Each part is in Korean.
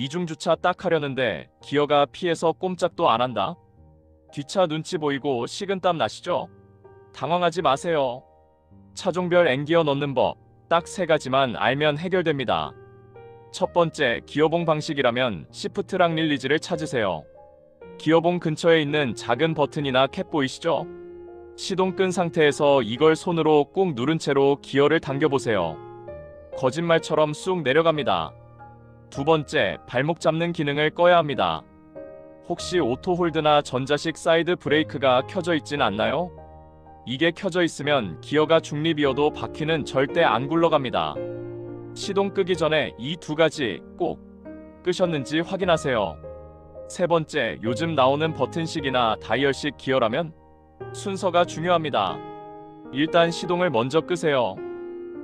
이중 주차 딱 하려는데 기어가 피해서 꼼짝도 안 한다. 뒷차 눈치 보이고 식은땀 나시죠? 당황하지 마세요. 차종별 N기어 넣는 법 딱 세 가지만 알면 해결됩니다. 첫 번째, 기어봉 방식이라면 시프트랑 릴리즈를 찾으세요. 기어봉 근처에 있는 작은 버튼이나 캡 보이시죠? 시동 끈 상태에서 이걸 손으로 꾹 누른 채로 기어를 당겨보세요. 거짓말처럼 쑥 내려갑니다. 두 번째, 발목 잡는 기능을 꺼야 합니다. 혹시 오토 홀드나 전자식 사이드 브레이크가 켜져 있진 않나요? 이게 켜져 있으면 기어가 중립이어도 바퀴는 절대 안 굴러갑니다. 시동 끄기 전에 이 두 가지 꼭 끄셨는지 확인하세요. 세 번째, 요즘 나오는 버튼식이나 다이얼식 기어라면 순서가 중요합니다. 일단 시동을 먼저 끄세요.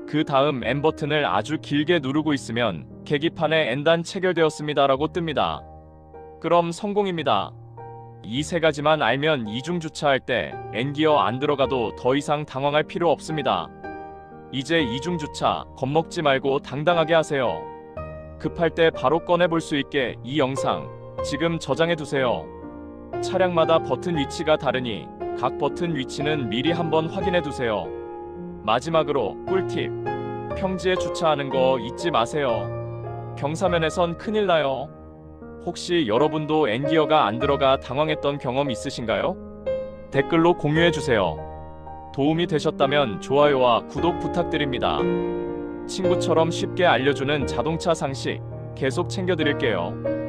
그 다음 N 버튼을 아주 길게 누르고 있으면 계기판에 N단 체결되었습니다라고 뜹니다. 그럼 성공입니다. 이 세 가지만 알면 이중 주차할 때 N기어 안 들어가도 더 이상 당황할 필요 없습니다. 이제 이중 주차 겁먹지 말고 당당하게 하세요. 급할 때 바로 꺼내 볼 수 있게 이 영상 지금 저장해 두세요. 차량마다 버튼 위치가 다르니 각 버튼 위치는 미리 한번 확인해 두세요. 마지막으로 꿀팁. 평지에 주차하는 거 잊지 마세요. 경사면에선 큰일 나요. 혹시 여러분도 N기어가 안 들어가 당황했던 경험 있으신가요? 댓글로 공유해 주세요. 도움이 되셨다면 좋아요와 구독 부탁드립니다. 친구처럼 쉽게 알려주는 자동차 상식 계속 챙겨드릴게요.